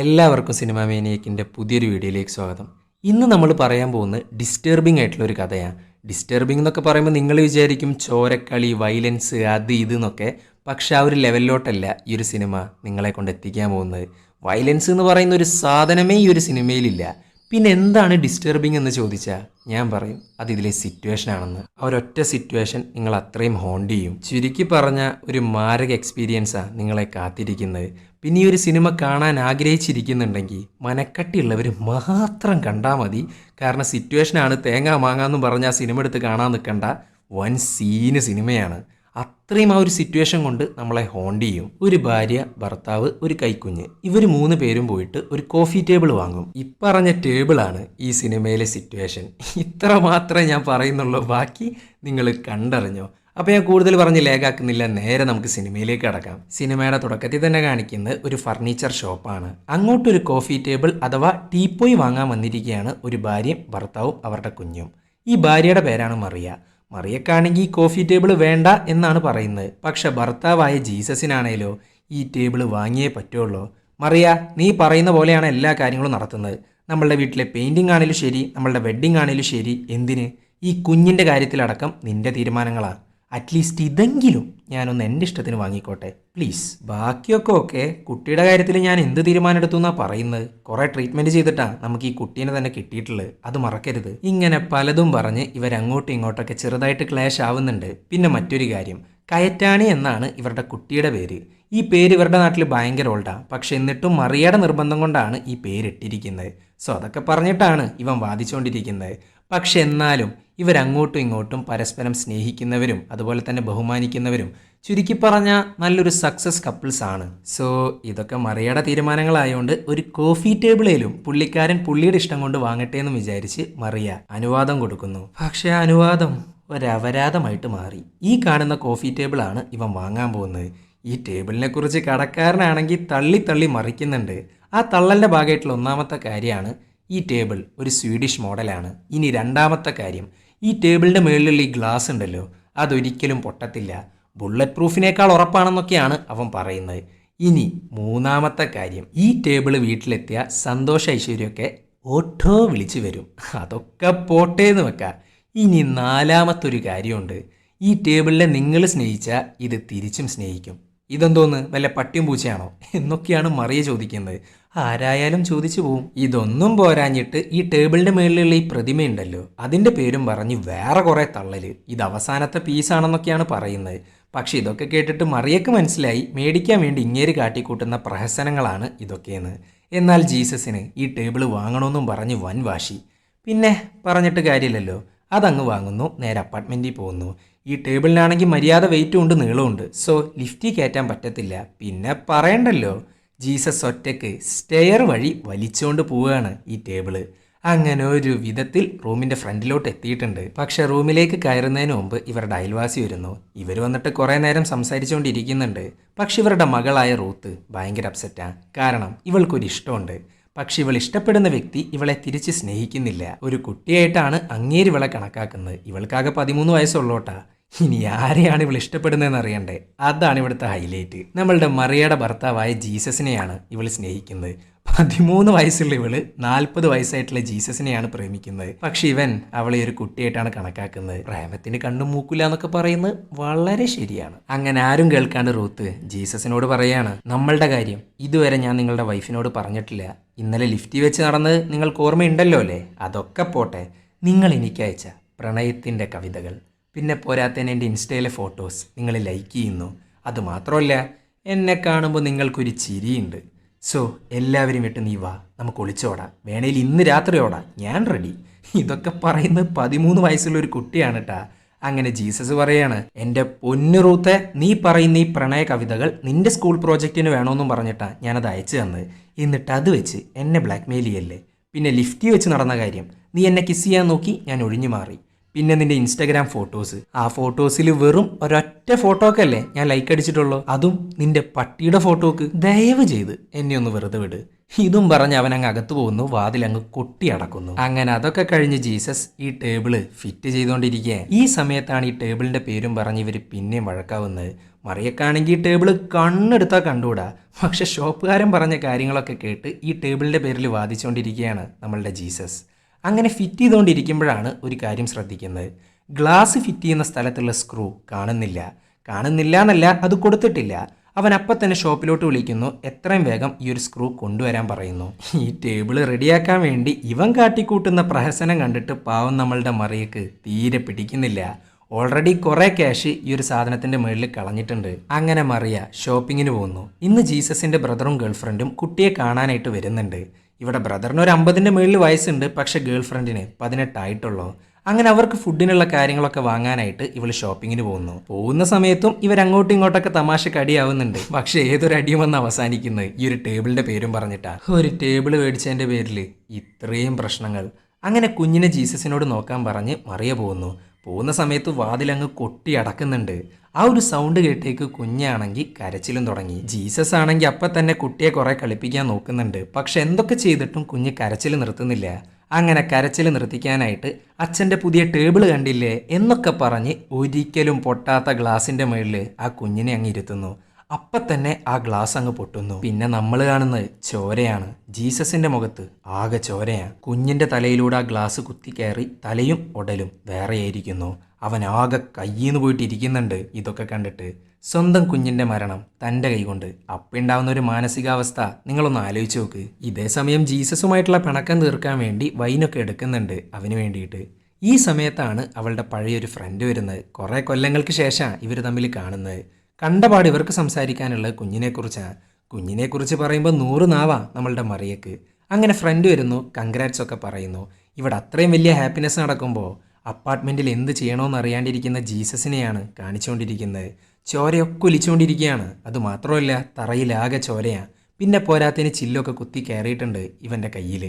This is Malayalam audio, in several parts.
എല്ലാവർക്കും സിനിമ മേനിയക്കിന്റെ പുതിയൊരു വീഡിയോയിലേക്ക് സ്വാഗതം. ഇന്ന് നമ്മൾ പറയാൻ പോകുന്നത് ഡിസ്റ്റർബിംഗ് ആയിട്ടുള്ള ഒരു കഥയാണ്. ഡിസ്റ്റർബിംഗ് എന്നൊക്കെ പറയുമ്പോൾ നിങ്ങൾ വിചാരിക്കും ചോരക്കളി വയലൻസ് അത് ഇത് എന്നൊക്കെ. പക്ഷെ ആ ഒരു ലെവലിലോട്ടല്ല ഈ ഒരു സിനിമ നിങ്ങളെ കൊണ്ട് എത്തിക്കാൻ പോകുന്നത്. വയലൻസ് എന്ന് പറയുന്ന ഒരു സാധനമേ ഈ ഒരു സിനിമയിലില്ല. പിന്നെ എന്താണ് ഡിസ്റ്റർബിംഗ് എന്ന് ചോദിച്ചാൽ ഞാൻ പറയും അത് ഇതിലെ സിറ്റുവേഷൻ ആണെന്ന്. ആ ഒരൊറ്റ സിറ്റുവേഷൻ നിങ്ങൾ അത്രയും ഹോണ്ട് ചെയ്യും. ചുരുക്കി പറഞ്ഞ ഒരു മാരക എക്സ്പീരിയൻസാണ് നിങ്ങളെ കാത്തിരിക്കുന്നത്. പിന്നെ ഈ ഒരു സിനിമ കാണാൻ ആഗ്രഹിച്ചിരിക്കുന്നുണ്ടെങ്കിൽ മനക്കട്ടിയുള്ളവർ മാത്രം കണ്ടാൽ മതി. കാരണം സിറ്റുവേഷനാണ് തേങ്ങ മാങ്ങാന്നും പറഞ്ഞ് ആ സിനിമ എടുത്ത് കാണാൻ നിൽക്കണ്ട. വൻ സീന് സിനിമയാണ്. അത്രയും ആ ഒരു സിറ്റുവേഷൻ കൊണ്ട് നമ്മളെ ഹോണ്ട് ചെയ്യും. ഒരു ഭാര്യ ഭർത്താവ് ഒരു കൈക്കുഞ്ഞ്. ഇവർ മൂന്ന് പേരും പോയിട്ട് ഒരു കോഫി ടേബിൾ വാങ്ങും. ഇപ്പറഞ്ഞ ടേബിളാണ് ഈ സിനിമയിലെ സിറ്റുവേഷൻ. ഇത്ര മാത്രമേ ഞാൻ പറയുന്നുള്ളൂ. ബാക്കി നിങ്ങൾ കണ്ടറിഞ്ഞോ. അപ്പോൾ ഞാൻ കൂടുതൽ പറഞ്ഞ് ലേഖാക്കുന്നില്ല നേരെ നമുക്ക് സിനിമയിലേക്ക് കടക്കാം. സിനിമയുടെ തുടക്കത്തിൽ തന്നെ കാണിക്കുന്നത് ഒരു ഫർണിച്ചർ ഷോപ്പാണ് അങ്ങോട്ടൊരു കോഫി ടേബിൾ അഥവാ ടീപ്പോയി വാങ്ങാൻ വന്നിരിക്കുകയാണ് ഒരു ഭാര്യയും ഭർത്താവും അവരുടെ കുഞ്ഞും. ഈ ഭാര്യയുടെ പേരാണ് മറിയ. മറിയക്കാണെങ്കിൽ ഈ കോഫി ടേബിൾ വേണ്ട എന്നാണ് പറയുന്നത്. പക്ഷെ ഭർത്താവായ ജീസസിനാണേലോ ഈ ടേബിൾ വാങ്ങിയേ പറ്റുള്ളൂ. മറിയ നീ പറയുന്ന പോലെയാണ് എല്ലാ കാര്യങ്ങളും നടത്തുന്നത്. നമ്മളുടെ വീട്ടിലെ പെയിന്റിംഗ് ആണേലും ശരി നമ്മളുടെ വെഡ്ഡിംഗ് ആണേലും ശരി. എന്തിന്? ഈ കുഞ്ഞിന്റെ കാര്യത്തിലടക്കം നിന്റെ തീരുമാനങ്ങളാണ് അറ്റ്ലീസ്റ്റ് ഇതെങ്കിലും ഞാനൊന്ന് എന്റെ ഇഷ്ടത്തിന് വാങ്ങിക്കോട്ടെ. പ്ലീസ് ബാക്കിയൊക്കെ ഓക്കെ കുട്ടിയുടെ കാര്യത്തിൽ ഞാൻ എന്ത് തീരുമാനം എടുത്തു എന്നാ പറയുന്നത്? കുറേ ട്രീറ്റ്മെന്റ് ചെയ്തിട്ടാണ് നമുക്ക് ഈ കുട്ടീനെ തന്നെ കിട്ടിയിട്ടുള്ളത്. അത് മറക്കരുത്. ഇങ്ങനെ പലതും പറഞ്ഞ് ഇവരങ്ങോട്ടും ഇങ്ങോട്ടൊക്കെ ചെറുതായിട്ട് ക്ലാഷ് ആവുന്നുണ്ട്. പിന്നെ മറ്റൊരു കാര്യം. കയറ്റാണി എന്നാണ് ഇവരുടെ കുട്ടിയുടെ പേര്. ഈ പേര് ഇവരുടെ നാട്ടിൽ ഭയങ്കര ഓൾഡാണ് പക്ഷെ എന്നിട്ടും മറിയയുടെ നിർബന്ധം കൊണ്ടാണ് ഈ പേര് ഇട്ടിരിക്കുന്നത് സോ അതൊക്കെ പറഞ്ഞിട്ടാണ് ഇവൻ വാദിച്ചുകൊണ്ടിരിക്കുന്നത് പക്ഷെ എന്നാലും ഇവരങ്ങോട്ടും ഇങ്ങോട്ടും പരസ്പരം സ്നേഹിക്കുന്നവരും അതുപോലെ തന്നെ ബഹുമാനിക്കുന്നവരും ചുരുക്കി പറഞ്ഞ നല്ലൊരു സക്സസ് കപ്പിൾസ് ആണ്. സോ ഇതൊക്കെ മറിയയുടെ തീരുമാനങ്ങളായതുകൊണ്ട് ഒരു കോഫി ടേബിളിലും പുള്ളിക്കാരൻ പുള്ളിയുടെ ഇഷ്ടം കൊണ്ട് വാങ്ങട്ടെ എന്ന് വിചാരിച്ച് മറിയ അനുവാദം കൊടുക്കുന്നു. പക്ഷേ ആ അനുവാദം ഒരപരാധമായിട്ട് മാറി. ഈ കാണുന്ന കോഫി ടേബിളാണ് ഇവൻ വാങ്ങാൻ പോകുന്നത്. ഈ ടേബിളിനെ കുറിച്ച് കടക്കാരനാണെങ്കിൽ തള്ളി തള്ളി മറിക്കുന്നുണ്ട്. ആ തള്ളലിന്റെ ഭാഗമായിട്ടുള്ള ഒന്നാമത്തെ കാര്യമാണ് ഈ ടേബിൾ ഒരു സ്വീഡിഷ് മോഡലാണ് ഇനി രണ്ടാമത്തെ കാര്യം ഈ ടേബിളിന്റെ മുകളിലുള്ള ഈ ഗ്ലാസ് ഉണ്ടല്ലോ അതൊരിക്കലും പൊട്ടത്തില്ല. ബുള്ളറ്റ് പ്രൂഫിനേക്കാൾ ഉറപ്പാണെന്നൊക്കെയാണ് അവൻ പറയുന്നത്. ഇനി മൂന്നാമത്തെ കാര്യം ഈ ടേബിൾ വീട്ടിലെത്തിയ സന്തോഷ ഐശ്വര്യമൊക്കെ ഓട്ടോ വിളിച്ചു വരും. അതൊക്കെ പോട്ടേന്ന് വെക്കാം. ഇനി നാലാമത്തൊരു കാര്യമുണ്ട്. ഈ ടേബിളിനെ നിങ്ങൾ സ്നേഹിച്ചാൽ ഇത് തിരിച്ചും സ്നേഹിക്കും. ഇതെന്തോന്ന് വല്ല പട്ടിയും പൂച്ചയാണോ? എന്നൊക്കെയാണ് മറിയ ചോദിക്കുന്നത്. ആരായാലും ചോദിച്ചു പോവും. ഇതൊന്നും പോരാഞ്ഞിട്ട് ഈ ടേബിളിന്റെ മേളിലുള്ള ഈ പ്രതിമയുണ്ടല്ലോ. അതിന്റെ പേരും പറഞ്ഞ് വേറെ കുറെ തള്ളൽ. ഇത് അവസാനത്തെ പീസാണെന്നൊക്കെയാണ് പറയുന്നത്. പക്ഷെ ഇതൊക്കെ കേട്ടിട്ട് മറിയക്ക് മനസ്സിലായി. മേടിക്കാൻ വേണ്ടി ഇങ്ങേര് കാട്ടിക്കൂട്ടുന്ന പ്രഹസനങ്ങളാണ് ഇതൊക്കെയെന്ന്. എന്നാൽ ജീസസിന് ഈ ടേബിൾ വാങ്ങണമെന്നും പറഞ്ഞ് വൻ വാശി പിന്നെ പറഞ്ഞിട്ട് കാര്യമില്ലല്ലോ. അതങ്ങ് വാങ്ങുന്നു. നേരെ അപ്പാർട്ട്മെന്റിൽ പോകുന്നു. ഈ ടേബിളിനാണെങ്കിൽ മര്യാദ വെയിറ്റും ഉണ്ട് നീളമുണ്ട് സോ ലിഫ്റ്റിൽ കയറ്റാൻ പറ്റത്തില്ല. പിന്നെ പറയണ്ടല്ലോ ജീസസ് ഒറ്റയ്ക്ക് സ്റ്റെയർ വഴി വലിച്ചുകൊണ്ട് പോവുകയാണ് ഈ ടേബിൾ. അങ്ങനെ ഒരു വിധത്തിൽ റൂമിന്റെ ഫ്രണ്ടിലോട്ട് എത്തിയിട്ടുണ്ട്. പക്ഷെ റൂമിലേക്ക് കയറുന്നതിന് മുമ്പ് ഇവരുടെ അയൽവാസി വരുന്നു. ഇവർ വന്നിട്ട് കുറേ നേരം സംസാരിച്ചുകൊണ്ടിരിക്കുന്നുണ്ട്. പക്ഷെ ഇവരുടെ മകളായ റൂത്ത് ഭയങ്കര അപ്സെറ്റാണ് കാരണം ഇവൾക്കൊരു ഇഷ്ടമുണ്ട്. പക്ഷെ ഇവൾ ഇഷ്ടപ്പെടുന്ന വ്യക്തി ഇവളെ തിരിച്ച് സ്നേഹിക്കുന്നില്ല. ഒരു കുട്ടിയായിട്ടാണ് അങ്ങേര് ഇവളെ കണക്കാക്കുന്നത്. ഇവൾക്കാകെ പതിമൂന്ന് വയസ്സുള്ളോട്ടാ. ഇനി ആരെയാണ് ഇവൾ ഇഷ്ടപ്പെടുന്നതെന്ന് അറിയണ്ടേ? അതാണ് ഇവിടുത്തെ ഹൈലൈറ്റ് നമ്മളുടെ മറിയയുടെ ഭർത്താവായ ജീസസിനെയാണ് ഇവൾ സ്നേഹിക്കുന്നത്. പതിമൂന്ന് വയസ്സുള്ള ഇവൾ നാൽപ്പത് വയസ്സായിട്ടുള്ള ജീസസിനെയാണ് പ്രേമിക്കുന്നത്. പക്ഷെ ഇവൻ അവളെ ഒരു കുട്ടിയായിട്ടാണ് കണക്കാക്കുന്നത്. പ്രേമത്തിന് കണ്ണും മൂക്കില്ല എന്നൊക്കെ പറയുന്നത് വളരെ ശരിയാണ്. അങ്ങനെ ആരും കേൾക്കാണ്ട് റൂത്ത് ജീസസിനോട് പറയാണ് നമ്മളുടെ കാര്യം ഇതുവരെ ഞാൻ നിങ്ങളുടെ വൈഫിനോട് പറഞ്ഞിട്ടില്ല. ഇന്നലെ ലിഫ്റ്റിൽ വെച്ച് നടന്നത് നിങ്ങൾക്ക് ഓർമ്മയുണ്ടല്ലോ അല്ലേ? അതൊക്കെ പോട്ടെ. നിങ്ങൾ എനിക്ക് അയച്ച പ്രണയത്തിന്റെ കവിതകൾ. പിന്നെ പോരാത്തതിന് എന്റെ ഇൻസ്റ്റയിലെ ഫോട്ടോസ് നിങ്ങൾ ലൈക്ക് ചെയ്യുന്നു. അതുമാത്രമല്ല എന്നെ കാണുമ്പോൾ നിങ്ങൾക്കൊരു ചിരിയുണ്ട്. സോ എല്ലാവരും വിട്ട് നീ വാ നമുക്ക് ഒളിച്ചോടാം വേണേൽ ഇന്ന് രാത്രി ഓടാം. ഞാൻ റെഡി. ഇതൊക്കെ പറയുന്നത് പതിമൂന്ന് വയസ്സുള്ള ഒരു കുട്ടിയാണ് കേട്ടാ അങ്ങനെ ജീസസ് പറയാണ് എന്റെ പൊന്നു റൂത്തെ നീ പറയുന്ന ഈ പ്രണയ കവിതകൾ നിന്റെ സ്കൂൾ പ്രോജക്റ്റിന് വേണമെന്നും പറഞ്ഞിട്ടാ ഞാനത് അയച്ചു തന്നത്. എന്നിട്ട് അത് വെച്ച് എന്നെ ബ്ലാക്ക്മെയിൽ ചെയ്യല്ലേ? പിന്നെ ലിഫ്റ്റി വെച്ച് നടന്ന കാര്യം നീ എന്നെ കിസ് ചെയ്യാൻ നോക്കി ഞാൻ ഒഴിഞ്ഞു മാറി. പിന്നെ നിന്റെ ഇൻസ്റ്റാഗ്രാം ഫോട്ടോസ് ആ ഫോട്ടോസിൽ വെറും ഒരൊറ്റ ഫോട്ടോക്കല്ലേ ഞാൻ ലൈക്ക് അടിച്ചിട്ടുള്ളൂ? അതും നിന്റെ പട്ടിയുടെ ഫോട്ടോക്ക് ദയവ് ചെയ്ത് എന്നെ ഒന്ന് വെറുതെ വിട്. ഇതും പറഞ്ഞ് അവൻ അങ്ങ് അകത്ത് പോകുന്നു വാതിൽ അങ്ങ് കൊട്ടി അടക്കുന്നു. അങ്ങനെ അതൊക്കെ കഴിഞ്ഞ് ജീസസ് ഈ ടേബിൾ ഫിറ്റ് ചെയ്തുകൊണ്ടിരിക്കുക ഈ സമയത്താണ് ഈ ടേബിളിന്റെ പേരും പറഞ്ഞ് ഇവർ പിന്നെയും വഴക്കാവുന്നത്. മറിയക്കാണെങ്കിൽ ഈ ടേബിൾ കണ്ണെടുത്താൽ കണ്ടുകൂടാ. പക്ഷെ ഷോപ്പുകാരൻ പറഞ്ഞ കാര്യങ്ങളൊക്കെ കേട്ട് ഈ ടേബിളിന്റെ പേരിൽ വാദിച്ചുകൊണ്ടിരിക്കുകയാണ് നമ്മളുടെ ജീസസ്. അങ്ങനെ ഫിറ്റ് ചെയ്തുകൊണ്ടിരിക്കുമ്പോഴാണ് ഒരു കാര്യം ശ്രദ്ധിക്കുന്നത്. ഗ്ലാസ് ഫിറ്റ് ചെയ്യുന്ന സ്ഥലത്തുള്ള സ്ക്രൂ കാണുന്നില്ല. കാണുന്നില്ല എന്നല്ല അത് കൊടുത്തിട്ടില്ല. അവൻ അപ്പം തന്നെ ഷോപ്പിലോട്ട് വിളിക്കുന്നു. എത്രയും വേഗം ഈ ഒരു സ്ക്രൂ കൊണ്ടുവരാൻ പറയുന്നു. ഈ ടേബിൾ റെഡിയാക്കാൻ വേണ്ടി ഇവൻ കാട്ടിക്കൂട്ടുന്ന പ്രഹസനം കണ്ടിട്ട് പാവം നമ്മളുടെ മറിയക്ക് തീരെ പിടിക്കുന്നില്ല. ഓൾറെഡി കുറേ ക്യാഷ് ഈ ഒരു സാധനത്തിന്റെ മുകളിൽ കളഞ്ഞിട്ടുണ്ട്. അങ്ങനെ മറിയ ഷോപ്പിങ്ങിന് പോകുന്നു. ഇന്ന് ജീസസിന്റെ ബ്രദറും ഗേൾഫ്രണ്ടും കുട്ടിയെ കാണാനായിട്ട് വരുന്നുണ്ട്. ഇവിടെ ബ്രദറിന് ഒരു അമ്പതിന്റെ മുകളിൽ വയസ്സുണ്ട് പക്ഷേ ഗേൾ ഫ്രണ്ടിന് പതിനെട്ടായിട്ടുള്ളൂ. അങ്ങനെ അവർക്ക് ഫുഡിനുള്ള കാര്യങ്ങളൊക്കെ വാങ്ങാനായിട്ട് ഇവൾ ഷോപ്പിങ്ങിന് പോകുന്നു. പോകുന്ന സമയത്തും ഇവർ അങ്ങോട്ടും ഇങ്ങോട്ടൊക്കെ തമാശ കടിയാവുന്നുണ്ട് പക്ഷെ ഏതൊരു അടിയും വന്ന് അവസാനിക്കുന്നത്? ഈ ഒരു ടേബിളിന്റെ പേരും പറഞ്ഞിട്ടാ. ഒരു ടേബിൾ മേടിച്ചതിന്റെ പേരിൽ ഇത്രയും പ്രശ്നങ്ങൾ. അങ്ങനെ കുഞ്ഞിനെ ജീസസിനോട് നോക്കാൻ പറഞ്ഞ് മറിയ പോകുന്നു. പോകുന്ന സമയത്ത് വാതിലങ്ങ് കൊട്ടി അടക്കുന്നുണ്ട്. ആ ഒരു സൗണ്ട് കേട്ടേക്ക് കുഞ്ഞാണെങ്കിൽ കരച്ചിലും തുടങ്ങി. ജീസസ് ആണെങ്കിൽ അപ്പം തന്നെ കുട്ടിയെ കുറേ കളിപ്പിക്കാൻ നോക്കുന്നുണ്ട്. പക്ഷെ എന്തൊക്കെ ചെയ്തിട്ടും കുഞ്ഞ് കരച്ചിൽ നിർത്തുന്നില്ല. അങ്ങനെ കരച്ചിൽ നിർത്തിക്കാനായിട്ട് അച്ഛന്റെ പുതിയ ടേബിൾ കണ്ടില്ലേ? എന്നൊക്കെ പറഞ്ഞ് ഒരിക്കലും പൊട്ടാത്ത ഗ്ലാസിന്റെ മുകളിൽ ആ കുഞ്ഞിനെ അങ്ങ് ഇരുത്തുന്നു. അപ്പം തന്നെ ആ ഗ്ലാസ് അങ്ങ് പൊട്ടുന്നു. പിന്നെ നമ്മൾ കാണുന്നത് ചോരയാണ്. ജീസസിന്റെ മുഖത്ത് ആകെ ചോരയാണ്. കുഞ്ഞിന്റെ തലയിലൂടെ ആ ഗ്ലാസ് കുത്തി കയറി തലയും ഉടലും വേറെയായിരിക്കുന്നു അവൻ ആകെ കയ്യിന്ന് പോയിട്ട് ഇരിക്കുന്നുണ്ട്. ഇതൊക്കെ കണ്ടിട്ട് സ്വന്തം കുഞ്ഞിന്റെ മരണം തന്റെ കൈകൊണ്ട് അപ്പുണ്ടാവുന്ന ഒരു മാനസികാവസ്ഥ നിങ്ങളൊന്ന് ആലോചിച്ച് നോക്ക്. ഇതേ സമയം ജീസസുമായിട്ടുള്ള പിണക്കം തീർക്കാൻ വേണ്ടി വൈനൊക്കെ എടുക്കുന്നുണ്ട് അവന് വേണ്ടിയിട്ട്. ഈ സമയത്താണ് അവളുടെ പഴയൊരു ഫ്രണ്ട് വരുന്നത്. കുറേ കൊല്ലങ്ങൾക്ക് ശേഷമാണ് ഇവർ തമ്മിൽ കാണുന്നത്. കണ്ടപാട് ഇവർക്ക് സംസാരിക്കാനുള്ളത് കുഞ്ഞിനെക്കുറിച്ചാണ് കുഞ്ഞിനെക്കുറിച്ച് പറയുമ്പോൾ നൂറ് നാവാ നമ്മളുടെ മറിയക്ക്. അങ്ങനെ ഫ്രണ്ട് വരുന്നു കൺഗ്രാറ്റ്സ് ഒക്കെ പറയുന്നു. ഇവിടെ അത്രയും വലിയ ഹാപ്പിനെസ് നടക്കുമ്പോൾ അപ്പാർട്ട്മെന്റിൽ എന്ത് ചെയ്യണമെന്ന് അറിയാണ്ടിരിക്കുന്ന ജീസസിനെയാണ് കാണിച്ചുകൊണ്ടിരിക്കുന്നത് ചോരയൊക്കെ ഒലിച്ചുകൊണ്ടിരിക്കുകയാണ് അത് മാത്രമല്ല തറയിലാകെ ചോരയാണ് പിന്നെ പോരാത്തതിന് ചില്ലൊക്കെ കുത്തി കയറിയിട്ടുണ്ട് ഇവന്റെ കയ്യിൽ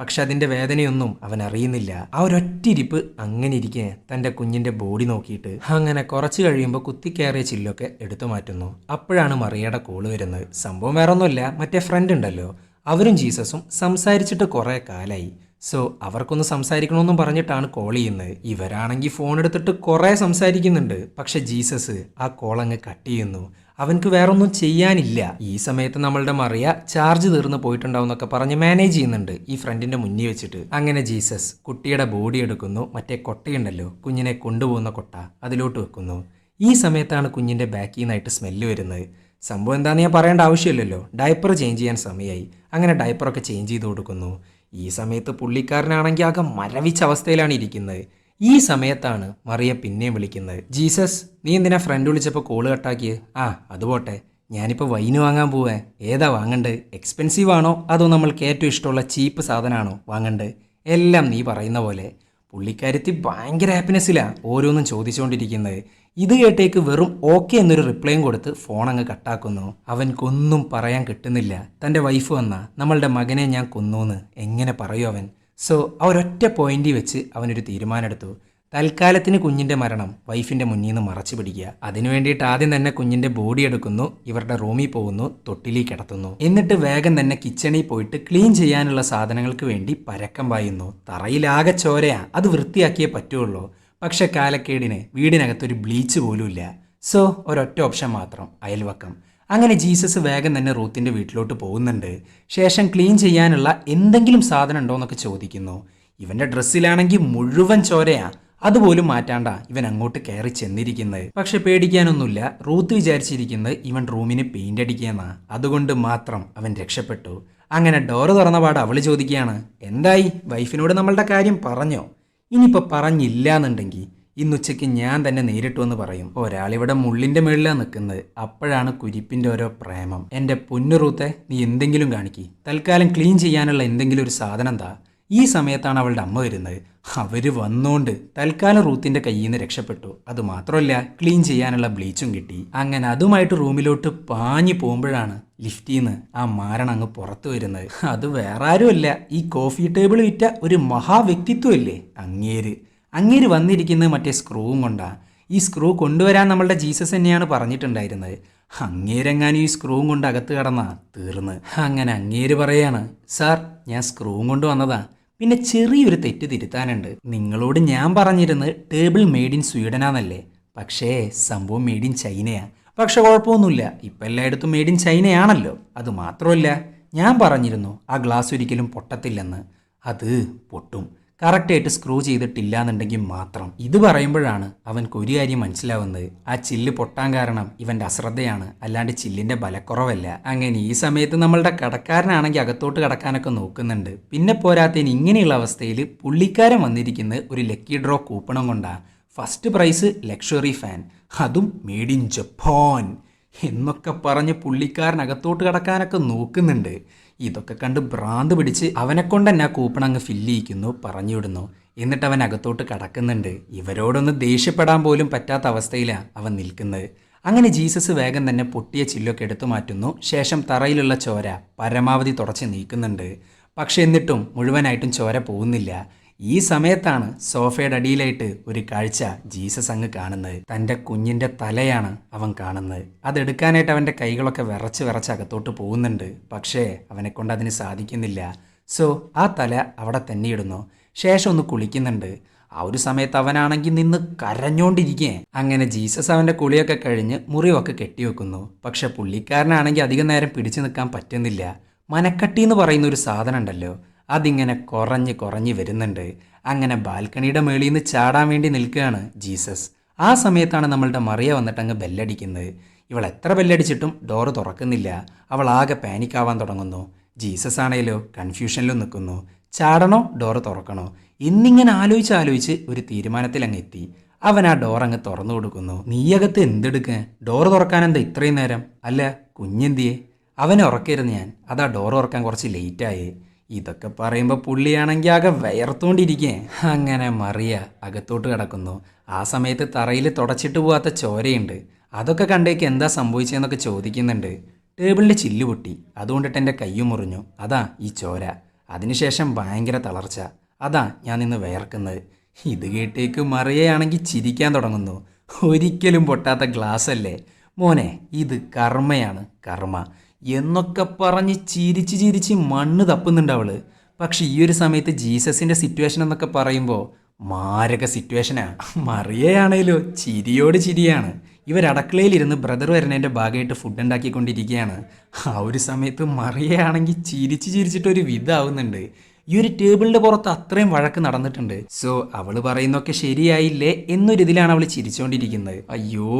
പക്ഷെ അതിന്റെ വേദനയൊന്നും അവൻ അറിയുന്നില്ല ആ ഒരൊറ്റിരിപ്പ് അങ്ങനെ ഇരിക്കെ തന്റെ കുഞ്ഞിന്റെ ബോഡി നോക്കിയിട്ട്. അങ്ങനെ കുറച്ച് കഴിയുമ്പോൾ കുത്തിക്കയറിയ ചില്ലൊക്കെ എടുത്തു മാറ്റുന്നു. അപ്പോഴാണ് മറിയയുടെ കോൾ വരുന്നത്. സംഭവം വേറെ ഒന്നുമില്ല മറ്റേ ഫ്രണ്ട് ഉണ്ടല്ലോ. അവരും ജീസസും സംസാരിച്ചിട്ട് കുറേ കാലായി. സോ അവർക്കൊന്ന് സംസാരിക്കണമെന്നും പറഞ്ഞിട്ടാണ് കോൾ ചെയ്യുന്നത്. ഇവരാണെങ്കിൽ ഫോൺ എടുത്തിട്ട് കുറേ സംസാരിക്കുന്നുണ്ട്. പക്ഷെ ജീസസ് ആ കോൾ അങ്ങ് കട്ട് ചെയ്യുന്നു. അവൻക്ക് വേറൊന്നും ചെയ്യാനില്ല. ഈ സമയത്ത് നമ്മളുടെ മറിയ ചാർജ് തീർന്നു പോയിട്ടുണ്ടാവും എന്നൊക്കെ പറഞ്ഞ് മാനേജ് ചെയ്യുന്നുണ്ട്. ഈ ഫ്രണ്ടിന്റെ മുന്നിൽ വെച്ചിട്ട്. അങ്ങനെ ജീസസ് കുട്ടിയുടെ ബോഡി എടുക്കുന്നു. മറ്റേ കൊട്ടയുണ്ടല്ലോ. കുഞ്ഞിനെ കൊണ്ടുപോകുന്ന കൊട്ട അതിലോട്ട് വെക്കുന്നു. ഈ സമയത്താണ് കുഞ്ഞിന്റെ ബാക്കിൽ നിന്നായിട്ട് സ്മെല്ല് വരുന്നത്. സംഭവം എന്താണെന്ന് ഞാൻ പറയേണ്ട ആവശ്യമില്ലല്ലോ. ഡയപ്പർ ചേഞ്ച് ചെയ്യാൻ സമയമായി അങ്ങനെ ഡയപ്പറൊക്കെ ചേഞ്ച് ചെയ്ത് കൊടുക്കുന്നു. ഈ സമയത്ത് പുള്ളിക്കാരനാണെങ്കിൽ ആകെ മരവിച്ച അവസ്ഥയിലാണ് ഇരിക്കുന്നത്. ഈ സമയത്താണ് മറിയ പിന്നെയും വിളിക്കുന്നത്. ജീസസ് നീ എന്തിനാ ഫ്രണ്ട് വിളിച്ചപ്പോൾ കോൾ കട്ടാക്കിയത് ആ അതുപോട്ടെ ഞാനിപ്പോൾ വൈന് വാങ്ങാൻ പോവേ. ഏതാ വാങ്ങണ്ടത് എക്സ്പെൻസീവ് ആണോ? അതോ നമ്മൾക്ക് ഏറ്റവും ഇഷ്ടമുള്ള ചീപ്പ് സാധനമാണോ വാങ്ങണ്ടത് എല്ലാം നീ പറയുന്ന പോലെ. പുള്ളിക്കാരത്തി ഭയങ്കര ഹാപ്പിനെസ്സിലാണ് ഓരോന്നും ചോദിച്ചുകൊണ്ടിരിക്കുന്നത് ഇത് കേട്ടേക്ക് വെറും ഓക്കെ എന്നൊരു റിപ്ലൈയും കൊടുത്ത് ഫോൺ അങ്ങ് കട്ടാക്കുന്നു അവൻക്കൊന്നും പറയാൻ കിട്ടുന്നില്ല. തന്റെ വൈഫ് വന്ന നമ്മളുടെ മകനെ ഞാൻ കൊന്നു എന്ന് എങ്ങനെ പറയൂ അവൻ? സോ ആ ഒരൊറ്റ പോയിന്റിൽ വെച്ച് അവനൊരു തീരുമാനമെടുത്തു. തൽക്കാലത്തിന് കുഞ്ഞിന്റെ മരണം വൈഫിന്റെ മുന്നിൽ നിന്ന് മറച്ചു പിടിക്കുക. അതിനു വേണ്ടിയിട്ട് ആദ്യം തന്നെ കുഞ്ഞിന്റെ ബോഡി എടുക്കുന്നു ഇവരുടെ റൂമിൽ പോകുന്നു തൊട്ടിലേക്ക് കിടത്തുന്നു. എന്നിട്ട് വേഗം തന്നെ കിച്ചണിൽ പോയിട്ട് ക്ലീൻ ചെയ്യാനുള്ള സാധനങ്ങൾക്ക് വേണ്ടി പരക്കം പായുന്നു. തറയിലാകെ ചോരയാ അത് വൃത്തിയാക്കിയേ പറ്റുള്ളൂ. പക്ഷെ കാലക്കേടിന് വീടിനകത്തൊരു ബ്ലീച്ച് പോലും ഇല്ല സോ ഒരൊറ്റ ഓപ്ഷൻ മാത്രം അയൽവക്കം. അങ്ങനെ ജീസസ് വേഗം തന്നെ റൂത്തിന്റെ വീട്ടിലോട്ട് പോകുന്നുണ്ട്. ശേഷം ക്ലീൻ ചെയ്യാനുള്ള എന്തെങ്കിലും സാധനം ഉണ്ടോ എന്നൊക്കെ ചോദിക്കുന്നു. ഇവന്റെ ഡ്രസ്സിലാണെങ്കിൽ മുഴുവൻ ചോരയാ. അതുപോലും മാറ്റാണ്ട ഇവൻ അങ്ങോട്ട് കയറി ചെന്നിരിക്കുന്നത്. പക്ഷെ പേടിക്കാനൊന്നുമില്ല. റൂത്ത് വിചാരിച്ചിരിക്കുന്നത് ഇവൻ റൂമിന് പെയിന്റ് അടിക്കുകയെന്നാ. അതുകൊണ്ട് മാത്രം അവൻ രക്ഷപ്പെട്ടു. അങ്ങനെ ഡോറ് തുറന്ന പാട് അവൾ ചോദിക്കുകയാണ് എന്തായി? വൈഫിനോട് നമ്മളുടെ കാര്യം പറഞ്ഞോ? ഇനിയിപ്പോൾ പറഞ്ഞില്ല എന്നുണ്ടെങ്കിൽ ഇന്നുച്ചയ്ക്ക് ഞാൻ തന്നെ നേരിട്ട് എന്ന് പറയും ഒരാളിവിടെ മുള്ളിന്റെ മേളിലാണ് നിൽക്കുന്നത്. അപ്പോഴാണ് കുരിപ്പിന്റെ ഓരോ പ്രേമം. എന്റെ പൊന്നുറൂത്തെ നീ എന്തെങ്കിലും കാണിക്കി. തൽക്കാലം ക്ലീൻ ചെയ്യാനുള്ള എന്തെങ്കിലും ഒരു സാധനം താ. ഈ സമയത്താണ് അവളുടെ അമ്മ വരുന്നത്. അവർ വന്നോണ്ട് തൽക്കാലം റൂത്തിന്റെ കയ്യിൽ നിന്ന് രക്ഷപ്പെട്ടു. അത് മാത്രമല്ല ക്ലീൻ ചെയ്യാനുള്ള ബ്ലീച്ചും കിട്ടി. അങ്ങനെ അതുമായിട്ട് റൂമിലോട്ട് പാഞ്ഞു പോകുമ്പോഴാണ് ലിഫ്റ്റിൽ നിന്ന് ആ മാരൻ അങ്ങ് പുറത്തു വരുന്നത്. അത് വേറെ ആരുമല്ല ഈ കോഫി ടേബിൾ വിറ്റ ഒരു മഹാവ്യക്തിത്വമല്ലേ അങ്ങേര്. അങ്ങേര് വന്നിരിക്കുന്നത് മറ്റേ സ്ക്രൂവും കൊണ്ടാണ് ഈ സ്ക്രൂ കൊണ്ടുവരാൻ നമ്മളുടെ ജീസസ് തന്നെയാണ് പറഞ്ഞിട്ടുണ്ടായിരുന്നത്. അങ്ങേരെങ്ങാനും ഈ സ്ക്രൂവും കൊണ്ട് അകത്ത് കടന്നാ തീർന്ന്. അങ്ങനെ അങ്ങേര് പറയാണ് സാർ ഞാൻ സ്ക്രൂവും കൊണ്ട് വന്നതാ. പിന്നെ ചെറിയൊരു തെറ്റ് തിരുത്താനുണ്ട്. നിങ്ങളോട് ഞാൻ പറഞ്ഞിരുന്നത് ടേബിൾ മെയ്ഡ് ഇൻ സ്വീഡനാന്നല്ലേ പക്ഷേ സംഭവം മെയ്ഡ് ഇൻ ചൈനയാ പക്ഷെ കുഴപ്പമൊന്നുമില്ല. ഇപ്പം എല്ലായിടത്തും മെയ്ഡ് ഇൻ ചൈനയാണല്ലോ അത് മാത്രമല്ല ഞാൻ പറഞ്ഞിരുന്നു ആ ഗ്ലാസ് ഒരിക്കലും പൊട്ടത്തില്ലെന്ന്. അത് പൊട്ടും. കറക്റ്റായിട്ട് സ്ക്രൂ ചെയ്തിട്ടില്ല എന്നുണ്ടെങ്കിൽ മാത്രം. ഇത് പറയുമ്പോഴാണ് അവൻക്ക് ഒരു കാര്യം മനസ്സിലാവുന്നത്. ആ ചില്ല് പൊട്ടാൻ കാരണം ഇവന്റെ അശ്രദ്ധയാണ്. അല്ലാണ്ട് ചില്ലിന്റെ ബലക്കുറവല്ല. അങ്ങനെ ഈ സമയത്ത് നമ്മളുടെ കടക്കാരനാണെങ്കിൽ അകത്തോട്ട് കടക്കാനൊക്കെ നോക്കുന്നുണ്ട്. പിന്നെ പോരാത്തതിന് ഇങ്ങനെയുള്ള അവസ്ഥയിൽ പുള്ളിക്കാരൻ വന്നിരിക്കുന്നത് ഒരു ലക്കി ഡ്രോ കൂപ്പണം കൊണ്ടാണ് ഫസ്റ്റ് പ്രൈസ് ലക്ഷറി ഫാൻ. അതും മെയ്ഡ് ഇൻ ജപ്പാൻ. എന്നൊക്കെ പറഞ്ഞ് പുള്ളിക്കാരനകത്തോട്ട് കടക്കാനൊക്കെ നോക്കുന്നുണ്ട്. ഇതൊക്കെ കണ്ട് ഭ്രാന്ത് പിടിച്ച് അവനെ കൊണ്ട് തന്നെ ആ കൂപ്പൺ അങ്ങ് ഫില്ല് ചെയ്യിക്കുന്നു പറഞ്ഞു വിടുന്നു എന്നിട്ട് അവൻ അകത്തോട്ട് കടക്കുന്നുണ്ട്. ഇവരോടൊന്ന് ദേഷ്യപ്പെടാൻ പോലും പറ്റാത്ത അവസ്ഥയിലാണ് അവൻ നിൽക്കുന്നത്. അങ്ങനെ ജീസസ് വേഗം തന്നെ പൊട്ടിയ ചില്ലൊക്കെ എടുത്തു മാറ്റുന്നു. ശേഷം തറയിലുള്ള ചോര പരമാവധി തുടച്ച് നീക്കുന്നുണ്ട്. പക്ഷെ എന്നിട്ടും മുഴുവനായിട്ടും ചോര പോകുന്നില്ല. ഈ സമയത്താണ് സോഫയുടെ അടിയിലായിട്ട് ഒരു കാഴ്ച ജീസസ് അങ്ങ് കാണുന്നത്. തന്റെ കുഞ്ഞിന്റെ തലയാണ് അവൻ കാണുന്നത്. അതെടുക്കാനായിട്ട് അവന്റെ കൈകളൊക്കെ വിറച്ച് വിറച്ച് അകത്തോട്ട് പോകുന്നുണ്ട്. പക്ഷേ അവനെ കൊണ്ട് അതിന് സാധിക്കുന്നില്ല. സോ ആ തല അവിടെ തന്നെ ഇടുന്നു. ശേഷം ഒന്ന് കുളിക്കുന്നുണ്ട്. ആ ഒരു സമയത്ത് അവനാണെങ്കിൽ നിന്ന് കരഞ്ഞോണ്ടിരിക്കേ അങ്ങനെ ജീസസ് അവന്റെ കുളിയൊക്കെ കഴിഞ്ഞ് മുറിവൊക്കെ കെട്ടിവെക്കുന്നു. പക്ഷെ പുള്ളിക്കാരനാണെങ്കിൽ അധികം നേരം പിടിച്ചു നിൽക്കാൻ പറ്റുന്നില്ല. മനക്കട്ടി എന്ന് പറയുന്ന ഒരു സാധനം ഉണ്ടല്ലോ. അതിങ്ങനെ കുറഞ്ഞ് കുറഞ്ഞ് വരുന്നുണ്ട്. അങ്ങനെ ബാൽക്കണിയുടെ മേളിൽ നിന്ന് ചാടാൻ വേണ്ടി നിൽക്കുകയാണ് ജീസസ്. ആ സമയത്താണ് നമ്മളുടെ മറിയ വന്നിട്ട് അങ്ങ് ബെല്ലടിക്കുന്നത്. ഇവൾ എത്ര ബെല്ലടിച്ചിട്ടും ഡോർ തുറക്കുന്നില്ല. അവൾ ആകെ പാനിക്കാവാൻ തുടങ്ങുന്നു. ജീസസ് ആണേലോ കൺഫ്യൂഷനിലും നിൽക്കുന്നു. ചാടണോ ഡോറ് തുറക്കണോ? എന്നിങ്ങനെ ആലോചിച്ച് ആലോചിച്ച് ഒരു തീരുമാനത്തിൽ അങ്ങ് എത്തി. അവൻ ആ ഡോർ അങ്ങ് തുറന്നു കൊടുക്കുന്നു. നീയകത്ത് എന്തെടുക്കാൻ ഡോറ് തുറക്കാൻ എന്താ ഇത്രയും നേരം? അല്ല കുഞ്ഞെന്തിയെ? അവനെ ഉറക്കരുത് ഞാൻ. അതാ ഡോർ തുറക്കാൻ കുറച്ച് ലേറ്റായേ ഇതൊക്കെ പറയുമ്പോൾ പുള്ളിയാണെങ്കിൽ ആകെ വയർത്തുകൊണ്ടിരിക്കേ അങ്ങനെ മറിയ അകത്തോട്ട് കിടക്കുന്നു. ആ സമയത്ത് തറയിൽ തുടച്ചിട്ട് പോവാത്ത ചോരയുണ്ട്. അതൊക്കെ കണ്ടേക്ക് എന്താ സംഭവിച്ചതെന്നൊക്കെ ചോദിക്കുന്നുണ്ട്. ടേബിളിന്റെ ചില്ല് പൊട്ടി. അതുകൊണ്ടിട്ട് എന്റെ കയ്യും മുറിഞ്ഞു. അതാ ഈ ചോര. അതിനുശേഷം ഭയങ്കര തളർച്ച. അതാ ഞാൻ നിന്ന് വിയർക്കുന്നത്. ഇത് കേട്ടേക്ക് മറിയയാണെങ്കിൽ ചിരിക്കാൻ തുടങ്ങുന്നു. ഒരിക്കലും പൊട്ടാത്ത ഗ്ലാസ് അല്ലേ മോനെ ഇത് കർമ്മയാണ്. കർമ്മ. എന്നൊക്കെ പറഞ്ഞ് ചിരിച്ച് ചിരിച്ച് മണ്ണ് തപ്പുന്നുണ്ട് അവൾ. പക്ഷെ ഈ ഒരു സമയത്ത് ജീസസിന്റെ സിറ്റുവേഷൻ എന്നൊക്കെ പറയുമ്പോൾ മാരക സിറ്റുവേഷനാണ് മറിയയാണേലോ ചിരിയോട് ചിരിയാണ്. ഇവർ അടുക്കളയിലിരുന്ന് ബ്രദർ വരുന്നതിന്റെ ഭാഗമായിട്ട് ഫുഡ് ഉണ്ടാക്കിക്കൊണ്ടിരിക്കുകയാണ്. ആ ഒരു സമയത്ത് മറിയയാണെങ്കിൽ ചിരിച്ച് ചിരിച്ചിട്ട് ഒരു വിധാവുന്നുണ്ട് ഈ ഒരു ടേബിളിന്റെ പുറത്ത് അത്രയും വഴക്ക് നടന്നിട്ടുണ്ട്. സോ അവൾ പറയുന്നൊക്കെ ശരിയായില്ലേ എന്നൊരു എന്നൊരിതിലാണ് അവൾ ചിരിച്ചുകൊണ്ടിരിക്കുന്നത് അയ്യോ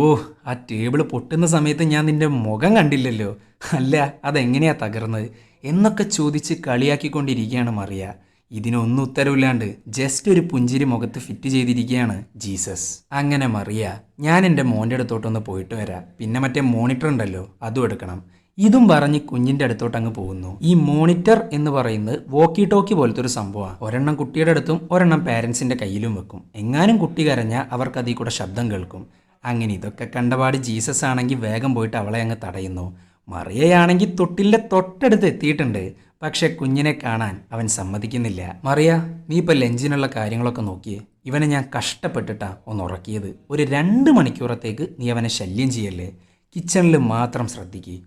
ആ ടേബിൾ പൊട്ടുന്ന സമയത്ത് ഞാൻ നിന്റെ മുഖം കണ്ടില്ലല്ലോ. അല്ല അതെങ്ങനെയാ തകർന്നത്? എന്നൊക്കെ ചോദിച്ച് കളിയാക്കിക്കൊണ്ടിരിക്കുകയാണ് മറിയ. ഇതിനൊന്നും ഉത്തരവില്ലാണ്ട് ജസ്റ്റ് ഒരു പുഞ്ചിരി മുഖത്ത് ഫിറ്റ് ചെയ്തിരിക്കുകയാണ് ജീസസ്. അങ്ങനെ മറിയ ഞാൻ എന്റെ മോന്റെ അടുത്തോട്ടൊന്ന് പോയിട്ട് വരാം. പിന്നെ മറ്റേ മോണിറ്റർ ഉണ്ടല്ലോ അതും എടുക്കണം. ഇതും പറഞ്ഞ് കുഞ്ഞിന്റെ അടുത്തോട്ട് അങ്ങ് പോകുന്നു. ഈ മോണിറ്റർ എന്ന് പറയുന്നത് വോക്കി ടോക്കി പോലത്തെ ഒരു സംഭവമാണ്. ഒരെണ്ണം കുട്ടിയുടെ അടുത്തും ഒരെണ്ണം പാരൻസിന്റെ കയ്യിലും വെക്കും. എങ്ങാനും കുട്ടി കരഞ്ഞാൽ അവർക്ക് അതിൽ കൂടെ ശബ്ദം കേൾക്കും. അങ്ങനെ ഇതൊക്കെ കണ്ടപാട് ജീസസ് ആണെങ്കിൽ വേഗം പോയിട്ട് അവളെ അങ്ങ് തടയുന്നു. മറിയയാണെങ്കിൽ തൊട്ടിലെ തൊട്ടടുത്ത് എത്തിയിട്ടുണ്ട്. പക്ഷെ കുഞ്ഞിനെ കാണാൻ അവൻ സമ്മതിക്കുന്നില്ല. മറിയ നീ ഇപ്പൊ ലഞ്ചിനുള്ള കാര്യങ്ങളൊക്കെ നോക്കിയേ. ഇവനെ ഞാൻ കഷ്ടപ്പെട്ടിട്ടാ ഒന്ന് ഉറക്കിയത്. ഒരു രണ്ട് മണിക്കൂറത്തേക്ക് നീ അവനെ ശല്യം ചെയ്യല്ലേ? കിച്ചണിൽ മാത്രം ശ്രദ്ധിക്കുക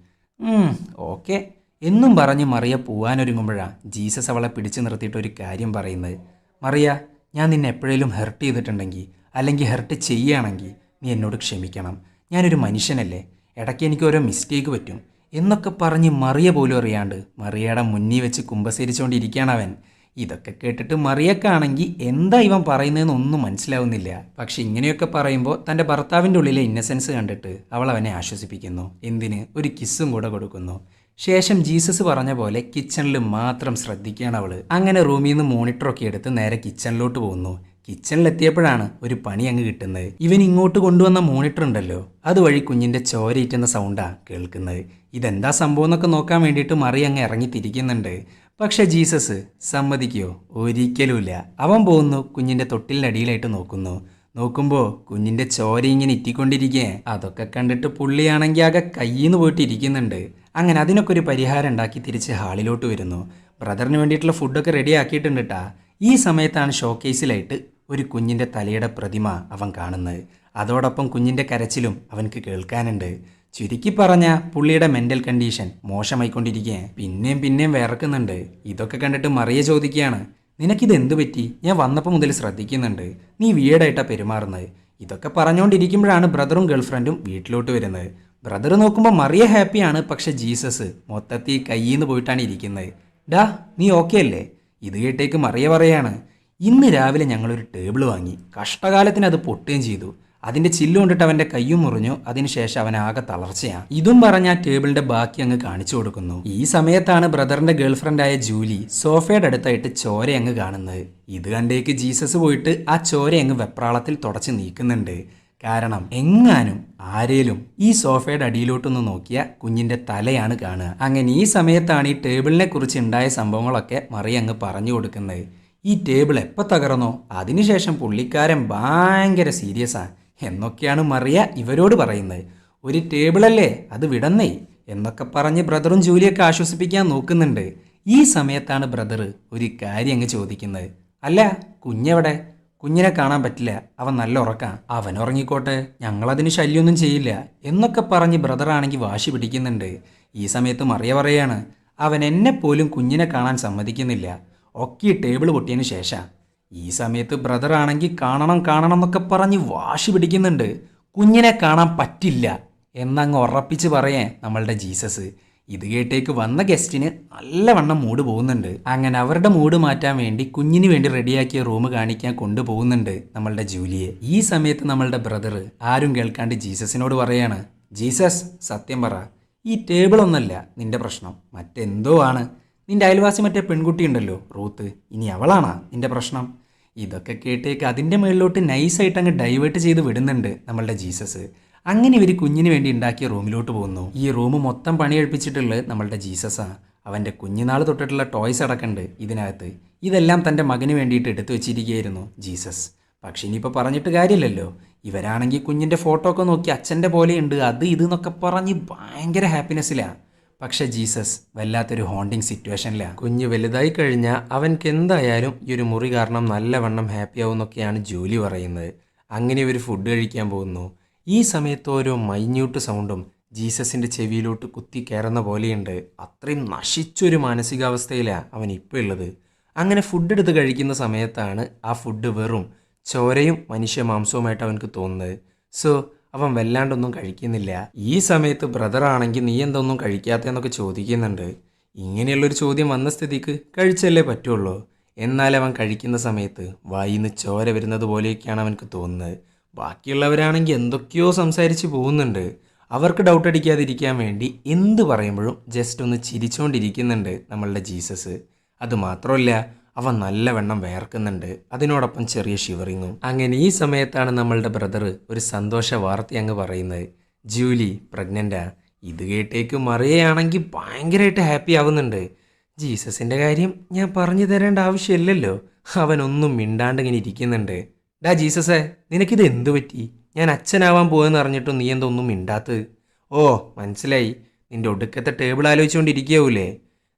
ഓക്കെ. എന്നും പറഞ്ഞ് മറിയ പോവാനൊരുങ്ങുമ്പോഴാണ് ജീസസ് അവളെ പിടിച്ചു നിർത്തിയിട്ട് ഒരു കാര്യം പറയുന്നത്. മറിയ ഞാൻ നിന്നെ എപ്പോഴേലും ഹെർട്ട് ചെയ്തിട്ടുണ്ടെങ്കിൽ അല്ലെങ്കിൽ ഹെർട്ട് ചെയ്യുകയാണെങ്കിൽ നീ എന്നോട് ക്ഷമിക്കണം. ഞാനൊരു മനുഷ്യനല്ലേ. ഇടയ്ക്ക് എനിക്ക് ഓരോ മിസ്റ്റേക്ക് പറ്റും. എന്നൊക്കെ പറഞ്ഞ് മറിയ പോലും അറിയാണ്ട് മറിയയുടെ മുന്നിൽ വെച്ച് കുമ്പസരിച്ചുകൊണ്ടിരിക്കുകയാണ് അവൻ. ഇതൊക്കെ കേട്ടിട്ട് മറിയക്കാണെങ്കിൽ എന്താ ഇവൻ പറയുന്നതെന്ന് ഒന്നും മനസ്സിലാവുന്നില്ല. പക്ഷെ ഇങ്ങനെയൊക്കെ പറയുമ്പോൾ തന്റെ ഭർത്താവിന്റെ ഉള്ളിലെ ഇന്നസെൻസ് കണ്ടിട്ട് അവൾ അവനെ ആശ്വസിപ്പിക്കുന്നു. എന്തിന്? ഒരു കിസ്സും കൂടെ കൊടുക്കുന്നു. ശേഷം ജീസസ് പറഞ്ഞ പോലെ കിച്ചണിൽ മാത്രം ശ്രദ്ധിക്കുകയാണ് അവൾ അങ്ങനെ റൂമിൽ നിന്ന് മോണിറ്ററൊക്കെ എടുത്ത് നേരെ കിച്ചണിലോട്ട് പോകുന്നു. കിച്ചണിലെത്തിയപ്പോഴാണ് ഒരു പണി അങ്ങ് കിട്ടുന്നത്. ഇവൻ ഇങ്ങോട്ട് കൊണ്ടുവന്ന മോണിറ്റർ ഉണ്ടല്ലോ. അതുവഴി കുഞ്ഞിന്റെ ചോരയിറ്റുന്ന സൗണ്ടാണ് കേൾക്കുന്നത്. ഇതെന്താ സംഭവം എന്നൊക്കെ നോക്കാൻ വേണ്ടിയിട്ട് മറി അങ്ങ് ഇറങ്ങി തിരിക്കുന്നുണ്ട്. പക്ഷെ ജീസസ് സമ്മതിക്കോ? ഒരിക്കലുമില്ല. അവൻ പോകുന്നു കുഞ്ഞിന്റെ തൊട്ടിലിനടിയിലായിട്ട് നോക്കുന്നു. നോക്കുമ്പോൾ കുഞ്ഞിന്റെ ചോര ഇങ്ങനെ ഇറ്റിക്കൊണ്ടിരിക്കേ. അതൊക്കെ കണ്ടിട്ട് പുള്ളിയാണെങ്കിൽ ആകെ കയ്യിന്ന് പോയിട്ട് ഇരിക്കുന്നുണ്ട് അങ്ങനെ അതിനൊക്കെ ഒരു പരിഹാരം ഉണ്ടാക്കി തിരിച്ച് ഹാളിലോട്ട് വരുന്നു. ബ്രദറിന് വേണ്ടിയിട്ടുള്ള ഫുഡൊക്കെ റെഡി ആക്കിയിട്ടുണ്ട് കേട്ടാ ഈ സമയത്താണ് ഷോക്കേസിലായിട്ട് ഒരു കുഞ്ഞിന്റെ തലയുടെ പ്രതിമ അവൻ കാണുന്നത്. അതോടൊപ്പം കുഞ്ഞിന്റെ കരച്ചിലും അവൻക്ക് കേൾക്കാനുണ്ട്. ചുരുക്കി പറഞ്ഞ പുള്ളിയുടെ മെന്റൽ കണ്ടീഷൻ മോശമായിക്കൊണ്ടിരിക്കുക പിന്നെയും പിന്നെയും വിറക്കുന്നുണ്ട് ഇതൊക്കെ കണ്ടിട്ട് മറിയ ചോദിക്കുകയാണ് നിനക്കിത് എന്തു പറ്റി? ഞാൻ വന്നപ്പോൾ മുതൽ ശ്രദ്ധിക്കുന്നുണ്ട്. നീ വീടായിട്ടാ പെരുമാറുന്നത്. ഇതൊക്കെ പറഞ്ഞുകൊണ്ടിരിക്കുമ്പോഴാണ് ബ്രദറും ഗേൾഫ്രണ്ടും വീട്ടിലോട്ട് വരുന്നത്. ബ്രദർ നോക്കുമ്പോൾ മറിയ ഹാപ്പിയാണ് പക്ഷെ ജീസസ് മൊത്തത്തിൽ കയ്യിന്ന് പോയിട്ടാണ് ഇരിക്കുന്നത്. ഡാ നീ ഓക്കെ അല്ലേ? ഇത് കേട്ടേക്ക് മറിയ പറയാണ് ഇന്ന് രാവിലെ ഞങ്ങളൊരു ടേബിൾ വാങ്ങി. കഷ്ടകാലത്തിന് അത് പൊട്ടുകയും ചെയ്തു. അതിന്റെ ചില്ല് കൊണ്ടിട്ട് അവന്റെ കയ്യും മുറിഞ്ഞു. അതിനുശേഷം അവൻ ആകെ തളർച്ചയാണ്. ഇതും പറഞ്ഞ ടേബിളിന്റെ ബാക്കി അങ്ങ് കാണിച്ചു കൊടുക്കുന്നു. ഈ സമയത്താണ് ബ്രദറിന്റെ ഗേൾഫ്രണ്ടായ ജൂലി സോഫയുടെ അടുത്തായിട്ട് ചോര അങ്ങ് കാണുന്നത്. ഇത് കണ്ടേക്ക് ജീസസ് പോയിട്ട് ആ ചോര അങ്ങ് വെപ്രാളത്തിൽ തുടച്ച് നീക്കുന്നുണ്ട്. കാരണം എങ്ങാനും ആരേലും ഈ സോഫയുടെ അടിയിലോട്ടൊന്ന് നോക്കിയ കുഞ്ഞിന്റെ തലയാണ് കാണുക. അങ്ങനെ ഈ സമയത്താണ് ഈ ടേബിളിനെ കുറിച്ച് ഉണ്ടായ സംഭവങ്ങളൊക്കെ മറി അങ്ങ് പറഞ്ഞു കൊടുക്കുന്നത്. ഈ ടേബിൾ എപ്പോൾ തകർന്നോ? അതിനുശേഷം പുള്ളിക്കാരൻ ഭയങ്കര സീരിയസാ. എന്നൊക്കെയാണ് മറിയ ഇവരോട് പറയുന്നത്. ഒരു ടേബിളല്ലേ? അത് വിടന്നേ എന്നൊക്കെ പറഞ്ഞ് ബ്രദറും ജൂലിയൊക്കെ ആശ്വസിപ്പിക്കാൻ നോക്കുന്നുണ്ട്. ഈ സമയത്താണ് ബ്രദർ ഒരു കാര്യം അങ്ങ് ചോദിക്കുന്നത്. അല്ല കുഞ്ഞെവിടെ? കുഞ്ഞിനെ കാണാൻ പറ്റില്ല. അവൻ നല്ല ഉറക്കാം. അവൻ ഉറങ്ങിക്കോട്ടെ. ഞങ്ങളതിന് ശല്യമൊന്നും ചെയ്യില്ല എന്നൊക്കെ പറഞ്ഞ് ബ്രദറാണെങ്കിൽ വാശി പിടിക്കുന്നുണ്ട്. ഈ സമയത്ത് മറിയ പറയാണ് അവൻ എന്നെ പോലും കുഞ്ഞിനെ കാണാൻ സമ്മതിക്കുന്നില്ല. ഒക്കെ ടേബിൾ പൊട്ടിയതിന് ശേഷം. ഈ സമയത്ത് ബ്രദറാണെങ്കിൽ കാണണം കാണണം എന്നൊക്കെ പറഞ്ഞ് വാശി പിടിക്കുന്നുണ്ട്. കുഞ്ഞിനെ കാണാൻ പറ്റില്ല എന്നങ്ങ് ഉറപ്പിച്ച് പറയേ നമ്മളുടെ ജീസസ്. ഇത് കേട്ടേക്ക് വന്ന ഗസ്റ്റിന് നല്ലവണ്ണം മൂഡ് പോകുന്നുണ്ട്. അങ്ങനെ അവരുടെ മൂഡ് മാറ്റാൻ വേണ്ടി കുഞ്ഞിന് വേണ്ടി റെഡിയാക്കിയ റൂം കാണിക്കാൻ കൊണ്ടുപോകുന്നുണ്ട് നമ്മളുടെ ജൂലിയെ. ഈ സമയത്ത് നമ്മളുടെ ബ്രദർ ആരും കേൾക്കാണ്ട് ജീസസിനോട് പറയാണ് ജീസസ് സത്യം പറ ഈ ടേബിൾ ഒന്നല്ല നിന്റെ പ്രശ്നം മറ്റെന്തോ ആണ്. നിന്റെ അയൽവാസി മറ്റേ പെൺകുട്ടി ഉണ്ടല്ലോ റൂത്ത്. ഇനി അവളാണാ നിന്റെ പ്രശ്നം? ഇതൊക്കെ കേട്ടേക്ക് അതിന്റെ മുകളിലോട്ട് നൈസായിട്ട് അങ്ങ് ഡൈവേർട്ട് ചെയ്ത് വിടുന്നുണ്ട് നമ്മളുടെ ജീസസ്. അങ്ങനെ ഇവർ കുഞ്ഞിന് വേണ്ടി ഉണ്ടാക്കിയ റൂമിലോട്ട് പോകുന്നു. ഈ റൂം മൊത്തം പണിയെടുപ്പിച്ചിട്ടുള്ളത് നമ്മളുടെ ജീസസാണ് അവന്റെ കുഞ്ഞുനാൾ തൊട്ടിട്ടുള്ള ടോയ്സ് അടക്കമുണ്ട് ഇതിനകത്ത്. ഇതെല്ലാം തന്റെ മകന് വേണ്ടിയിട്ട് എടുത്തു വെച്ചിരിക്കുകയായിരുന്നു ജീസസ്. പക്ഷെ ഇനിയിപ്പോൾ പറഞ്ഞിട്ട് കാര്യമില്ലല്ലോ. ഇവരാണെങ്കിൽ കുഞ്ഞിന്റെ ഫോട്ടോ ഒക്കെ നോക്കി അച്ഛന്റെ പോലെയുണ്ട് അത് ഇത് എന്നൊക്കെ പറഞ്ഞ് ഭയങ്കര ഹാപ്പിനെസ്സിലാണ് പക്ഷെ ജീസസ് വല്ലാത്തൊരു ഹോണ്ടിങ് സിറ്റുവേഷനിലാണ്. കുഞ്ഞ് വലുതായി കഴിഞ്ഞാൽ അവൻക്ക് എന്തായാലും ഈ ഒരു മുറി കാരണം നല്ലവണ്ണം ഹാപ്പി ആവുമെന്നൊക്കെയാണ് ജോലി പറയുന്നത്. അങ്ങനെ ഒരു ഫുഡ് കഴിക്കാൻ പോകുന്നു. ഈ സമയത്ത് ഓരോ മൈന്യൂട്ട് സൗണ്ടും ജീസസിന്റെ ചെവിയിലോട്ട് കുത്തി കയറുന്ന പോലെയുണ്ട്. അത്രയും നശിച്ചൊരു മാനസികാവസ്ഥയിലാണ് അവൻ ഇപ്പോൾ ഉള്ളത്. അങ്ങനെ ഫുഡ് എടുത്ത് കഴിക്കുന്ന സമയത്താണ് ആ ഫുഡ് വെറും ചോരയും മനുഷ്യ മാംസവുമായിട്ട് അവനക്ക് തോന്നുന്നത്. സോ അവൻ വല്ലാണ്ടൊന്നും കഴിക്കുന്നില്ല. ഈ സമയത്ത് ബ്രദർ ആണെങ്കിൽ നീ എന്തൊന്നും കഴിക്കാത്തതെന്നൊക്കെ ചോദിക്കുന്നുണ്ട്. ഇങ്ങനെയുള്ളൊരു ചോദ്യം വന്ന സ്ഥിതിക്ക് കഴിച്ചല്ലേ പറ്റുള്ളൂ. എന്നാൽ അവൻ കഴിക്കുന്ന സമയത്ത് വായിന്ന് ചോര വരുന്നത് പോലെയൊക്കെയാണ് അവനക്ക് തോന്നുന്നത്. ബാക്കിയുള്ളവരാണെങ്കിൽ എന്തൊക്കെയോ സംസാരിച്ച് പോകുന്നുണ്ട്. അവർക്ക് ഡൗട്ട് അടിക്കാതിരിക്കാൻ വേണ്ടി എന്ത് പറയുമ്പോഴും ജസ്റ്റ് ഒന്ന് ചിരിച്ചുകൊണ്ടിരിക്കുന്നുണ്ട് നമ്മളുടെ ജീസസ്. അത് മാത്രമല്ല അവൻ നല്ലവണ്ണം വേർക്കുന്നുണ്ട്. അതിനോടൊപ്പം ചെറിയ ഷിവറിങ്ങും അങ്ങനെ ഈ സമയത്താണ് നമ്മളുടെ ബ്രദർ ഒരു സന്തോഷ വാർത്ത അങ്ങ് പറയുന്നത്. ജൂലി പ്രഗ്നന്റാ ഇത് കേട്ടേക്ക് മറിയയാണെങ്കിൽ ഭയങ്കരമായിട്ട് ഹാപ്പി ആവുന്നുണ്ട്. ജീസസിന്റെ കാര്യം ഞാൻ പറഞ്ഞു തരേണ്ട ആവശ്യമില്ലല്ലോ. അവനൊന്നും മിണ്ടാണ്ട് ഇങ്ങനെ ഇരിക്കുന്നുണ്ട്. ഡാ ജീസസേ നിനക്കിത് എന്തു പറ്റി? ഞാൻ അച്ഛനാവാൻ പോയെന്ന് അറിഞ്ഞിട്ടും നീ എന്തൊന്നും മിണ്ടാത്തത്. ഓ മനസ്സിലായി. നിന്റെ ഒടുക്കത്തെ ടേബിൾ ആലോചിച്ചുകൊണ്ടിരിക്കുകയാവൂലേ?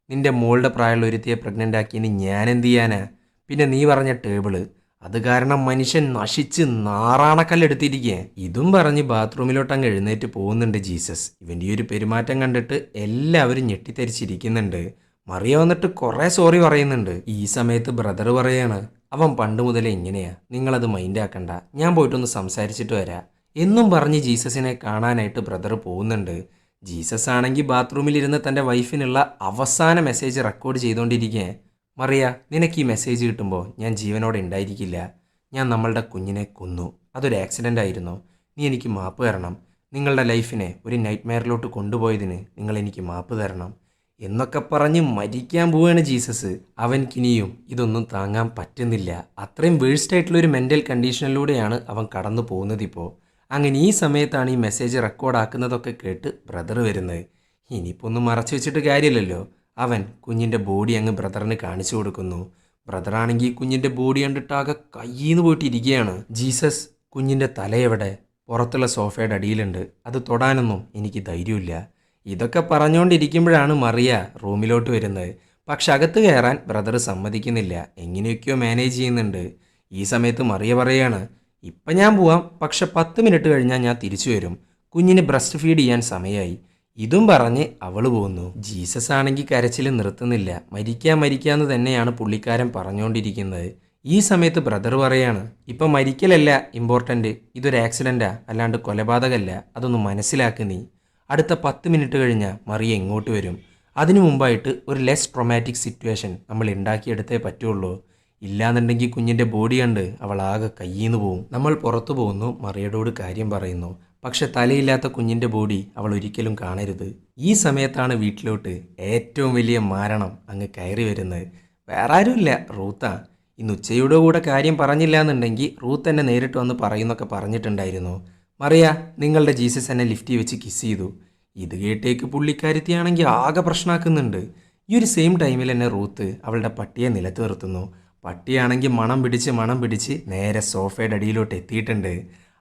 നിന്റെ മോളുടെ പ്രായമുള്ള ഒരുത്തിയെ പ്രഗ്നന്റ് ആക്കിയതിന് ഞാൻ എന്ത് ചെയ്യാനാ? പിന്നെ നീ പറഞ്ഞ ടേബിൾ അത് കാരണം മനുഷ്യൻ നശിച്ച് നാറാണക്കല്ലെടുത്തിരിക്കേ. ഇതും പറഞ്ഞ് ബാത്റൂമിലോട്ട് അങ്ങ് എഴുന്നേറ്റ് പോകുന്നുണ്ട് ജീസസ്. ഇവന്റെ ഒരു പെരുമാറ്റം കണ്ടിട്ട് എല്ലാവരും ഞെട്ടിത്തരിച്ചിരിക്കുന്നുണ്ട്. മറിയ വന്നിട്ട് കുറേ സോറി പറയുന്നുണ്ട്. ഈ സമയത്ത് ബ്രദർ പറയാണ് അവൻ പണ്ട് മുതലേ ഇങ്ങനെയാ. നിങ്ങളത് മൈൻഡാക്കണ്ട ഞാൻ പോയിട്ടൊന്ന് സംസാരിച്ചിട്ട് വരാം. എന്നും പറഞ്ഞ് ജീസസിനെ കാണാനായിട്ട് ബ്രദർ പോകുന്നുണ്ട്. ജീസസ് ആണെങ്കിൽ ബാത്റൂമിലിരുന്ന് തന്റെ വൈഫിനുള്ള അവസാന മെസ്സേജ് റെക്കോർഡ് ചെയ്തുകൊണ്ടിരിക്കേ. മറിയ നിനക്ക് ഈ മെസ്സേജ് കിട്ടുമ്പോൾ ഞാൻ ജീവനോടെ ഉണ്ടായിരിക്കില്ല ഞാൻ നമ്മളുടെ കുഞ്ഞിനെ കൊന്നു. അതൊരു ആക്സിഡന്റ് ആയിരുന്നു. നീ എനിക്ക് മാപ്പ് തരണം. നിങ്ങളുടെ ലൈഫിനെ ഒരു നൈറ്റ് മെയറിലോട്ട് കൊണ്ടുപോയതിന് നിങ്ങൾ എനിക്ക് മാപ്പ് തരണം. എന്നൊക്കെ പറഞ്ഞ് മരിക്കാൻ പോവുകയാണ് ജീസസ്. അവൻക്കിനിയും ഇതൊന്നും താങ്ങാൻ പറ്റുന്നില്ല. അത്രയും വേഴ്സ്റ്റ് ആയിട്ടുള്ള ഒരു മെന്റൽ കണ്ടീഷനിലൂടെയാണ് അവൻ കടന്നു പോകുന്നത് ഇപ്പോൾ അങ്ങനെ ഈ സമയത്താണ് ഈ മെസ്സേജ് റെക്കോർഡാക്കുന്നതൊക്കെ കേട്ട് ബ്രദർ വരുന്നത്. ഇനിയിപ്പോൾ ഒന്നും മറച്ചു വെച്ചിട്ട് കാര്യമില്ലല്ലോ. അവൻ കുഞ്ഞിന്റെ ബോഡി അങ്ങ് ബ്രദറിന് കാണിച്ചു കൊടുക്കുന്നു. ബ്രദറാണെങ്കിൽ കുഞ്ഞിന്റെ ബോഡി കണ്ടിട്ടാകെ കയ്യിന്ന് പോയിട്ട് ഇരിക്കുകയാണ് ജീസസ് കുഞ്ഞിന്റെ തലയെവിടെ പുറത്തുള്ള സോഫയുടെ അടിയിലുണ്ട്. അത് തൊടാനൊന്നും എനിക്ക് ധൈര്യമില്ല. ഇതൊക്കെ പറഞ്ഞുകൊണ്ടിരിക്കുമ്പോഴാണ് മറിയ റൂമിലോട്ട് വരുന്നത്. പക്ഷെ അകത്ത് കയറാൻ ബ്രദർ സമ്മതിക്കുന്നില്ല. എങ്ങനെയൊക്കെയോ മാനേജ് ചെയ്യുന്നുണ്ട്. ഈ സമയത്ത് മറിയ പറയാണ് ഇപ്പം ഞാൻ പോവാം. പക്ഷെ പത്ത് മിനിറ്റ് കഴിഞ്ഞാൽ ഞാൻ തിരിച്ചു വരും. കുഞ്ഞിന് ബ്രസ്റ്റ് ഫീഡ് ചെയ്യാൻ സമയമായി. ഇതും പറഞ്ഞ് അവൾ പോകുന്നു ജീസസ് ആണെങ്കിൽ കരച്ചിൽ നിർത്തുന്നില്ല. മരിക്കാൻ മരിക്കാന്ന് തന്നെയാണ് പുള്ളിക്കാരൻ പറഞ്ഞുകൊണ്ടിരിക്കുന്നത്. ഈ സമയത്ത് ബ്രദർ പറയാണ് ഇപ്പം മരിക്കലല്ല ഇമ്പോർട്ടന്റ് ഇതൊരു ആക്സിഡന്റാ അല്ലാണ്ട് കൊലപാതകമല്ല അതൊന്ന് മനസ്സിലാക്കി നീ. അടുത്ത പത്ത് മിനിറ്റ് കഴിഞ്ഞാൽ മറിയ എങ്ങോട്ട് വരും. അതിനു മുമ്പായിട്ട് ഒരു ലെസ് ട്രൊമാറ്റിക് സിറ്റുവേഷൻ നമ്മൾ ഉണ്ടാക്കിയെടുത്തേ പറ്റുള്ളൂ. ഇല്ലാന്നുണ്ടെങ്കിൽ കുഞ്ഞിന്റെ ബോഡി കണ്ട് അവൾ ആകെ കയ്യിന്ന് പോവും. നമ്മൾ പുറത്തു പോകുന്നു മറിയടോട് കാര്യം പറയുന്നു. പക്ഷെ തലയില്ലാത്ത കുഞ്ഞിന്റെ ബോഡി അവൾ ഒരിക്കലും കാണരുത്. ഈ സമയത്താണ് വീട്ടിലോട്ട് ഏറ്റവും വലിയ മാരണം അങ്ങ് കയറി വരുന്നത്. വേറെ ആരുമില്ല റൂത്ത. ഇന്ന് ഉച്ചയുടെ കൂടെ കാര്യം പറഞ്ഞില്ല എന്നുണ്ടെങ്കിൽ റൂത്ത് എന്നെ നേരിട്ട് വന്ന് പറയുന്നൊക്കെ പറഞ്ഞിട്ടുണ്ടായിരുന്നു. മറിയ നിങ്ങളുടെ ജീസസ് എന്നെ ലിഫ്റ്റിൽ വെച്ച് കിസ് ചെയ്തു. ഇത് കേട്ടേക്ക് പുള്ളിക്കാരിത്തിയാണെങ്കിൽ ആകെ പ്രശ്നമാക്കുന്നുണ്ട് ഈ ഒരു സെയിം ടൈമിൽ എന്നെ റൂത്ത് അവളുടെ പട്ടിയെ നിലത്ത് നിർത്തുന്നു. പട്ടിയാണെങ്കിൽ മണം പിടിച്ച് മണം പിടിച്ച് നേരെ സോഫയുടെ അടിയിലോട്ട് എത്തിയിട്ടുണ്ട്.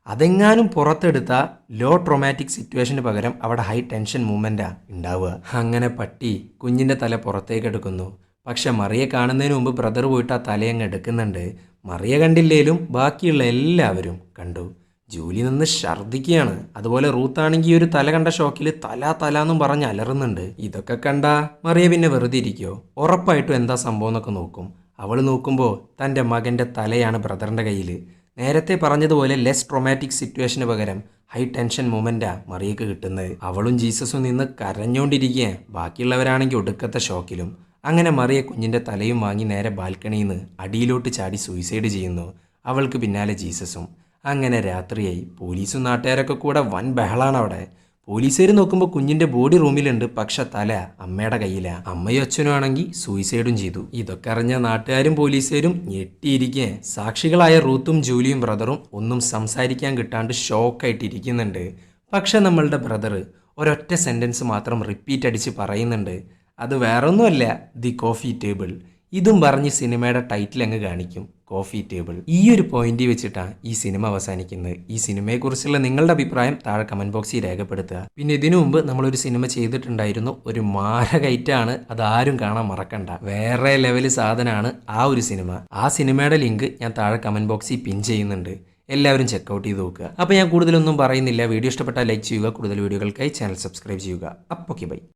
അതെങ്ങാനും പുറത്തെടുത്ത ലോ ട്രോമാറ്റിക് സിറ്റുവേഷന് പകരം അവിടെ ഹൈ ടെൻഷൻ മൂവ്മെന്റാണ് ഉണ്ടാവുക. അങ്ങനെ പട്ടി കുഞ്ഞിന്റെ തല പുറത്തേക്ക് എടുക്കുന്നു. പക്ഷെ മറിയെ കാണുന്നതിന് മുമ്പ് ബ്രദർ പോയിട്ട് ആ തലയങ്ങ് എടുക്കുന്നുണ്ട്. മറിയ കണ്ടില്ലേലും ബാക്കിയുള്ള എല്ലാവരും കണ്ടു. ജൂലി നിന്ന് ഛർദ്ദിക്കുകയാണ്. അതുപോലെ റൂത്താണെങ്കിൽ ഒരു തല കണ്ട ഷോക്കിൽ തല തല എന്നും പറഞ്ഞ് അലറുന്നുണ്ട്. ഇതൊക്കെ കണ്ട മറിയ പിന്നെ വെറുതെ ഇരിക്കോ ഉറപ്പായിട്ടും എന്താ സംഭവം എന്നൊക്കെ നോക്കും. അവൾ നോക്കുമ്പോൾ തന്റെ മകന്റെ തലയാണ് ബ്രദറിന്റെ കയ്യിൽ നേരത്തെ പറഞ്ഞതുപോലെ ലെസ് ട്രൊമാറ്റിക് സിറ്റുവേഷന് പകരം ഹൈ ടെൻഷൻ മൊമെന്റാ മറിയക്ക് കിട്ടുന്നത്. അവളും ജീസസും നിന്ന് കരഞ്ഞുകൊണ്ടിരിക്കുക ബാക്കിയുള്ളവരാണെങ്കിൽ ഒടുക്കത്തെ ഷോക്കിലും. അങ്ങനെ മറിയ കുഞ്ഞിന്റെ തലയും വാങ്ങി നേരെ ബാൽക്കണിയിൽ നിന്ന് അടിയിലോട്ട് ചാടി സൂയിസൈഡ് ചെയ്യുന്നു. അവൾക്ക് പിന്നാലെ ജീസസും. അങ്ങനെ രാത്രിയായി. പോലീസും നാട്ടുകാരൊക്കെ കൂടെ വൻ ബഹളാണ് അവിടെ പോലീസുകാർ നോക്കുമ്പോൾ കുഞ്ഞിന്റെ ബോഡി റൂമിലുണ്ട് പക്ഷെ തല അമ്മയുടെ കയ്യിലാ. അമ്മയും അച്ഛനും ആണെങ്കിൽ സൂയിസൈഡും ചെയ്തു. ഇതൊക്കെ അറിഞ്ഞ നാട്ടുകാരും പോലീസുകാരും ഞെട്ടിയിരിക്കെ. സാക്ഷികളായ റൂത്തും ജൂലിയും ബ്രദറും ഒന്നും സംസാരിക്കാൻ കിട്ടാണ്ട് ഷോക്കായിട്ടിരിക്കുന്നുണ്ട്. പക്ഷെ നമ്മളുടെ ബ്രദർ ഒരൊറ്റ സെന്റൻസ് മാത്രം റിപ്പീറ്റ് അടിച്ച് പറയുന്നുണ്ട്. അത് വേറൊന്നുമല്ല ദി കോഫി ടേബിൾ ഇതും പറഞ്ഞ് സിനിമയുടെ ടൈറ്റിൽ അങ്ങ് കാണിക്കും. കോഫി ടേബിൾ ഈ ഒരു പോയിന്റ് വെച്ചിട്ടാണ് ഈ സിനിമ അവസാനിക്കുന്നത്. ഈ സിനിമയെക്കുറിച്ചുള്ള നിങ്ങളുടെ അഭിപ്രായം താഴെ കമന്റ് ബോക്സിൽ രേഖപ്പെടുത്തുക. പിന്നെ ഇതിനു മുമ്പ് നമ്മളൊരു സിനിമ ചെയ്തിട്ടുണ്ടായിരുന്നു. ഒരു മാരകൈറ്റാണ് അത് ആരും കാണാൻ മറക്കണ്ട. വേറെ ലെവൽ സാധനമാണ് ആ ഒരു സിനിമ. ആ സിനിമയുടെ ലിങ്ക് ഞാൻ താഴെ കമന്റ് ബോക്സിൽ പിൻ ചെയ്യുന്നുണ്ട്. എല്ലാവരും ചെക്കൗട്ട് ചെയ്ത് നോക്കുക. അപ്പോൾ ഞാൻ കൂടുതലൊന്നും പറയുന്നില്ല. വീഡിയോ ഇഷ്ടപ്പെട്ടാൽ ലൈക്ക് ചെയ്യുക. കൂടുതൽ വീഡിയോകൾക്കായി ചാനൽ സബ്സ്ക്രൈബ് ചെയ്യുക. അപ്പോൾ ബൈ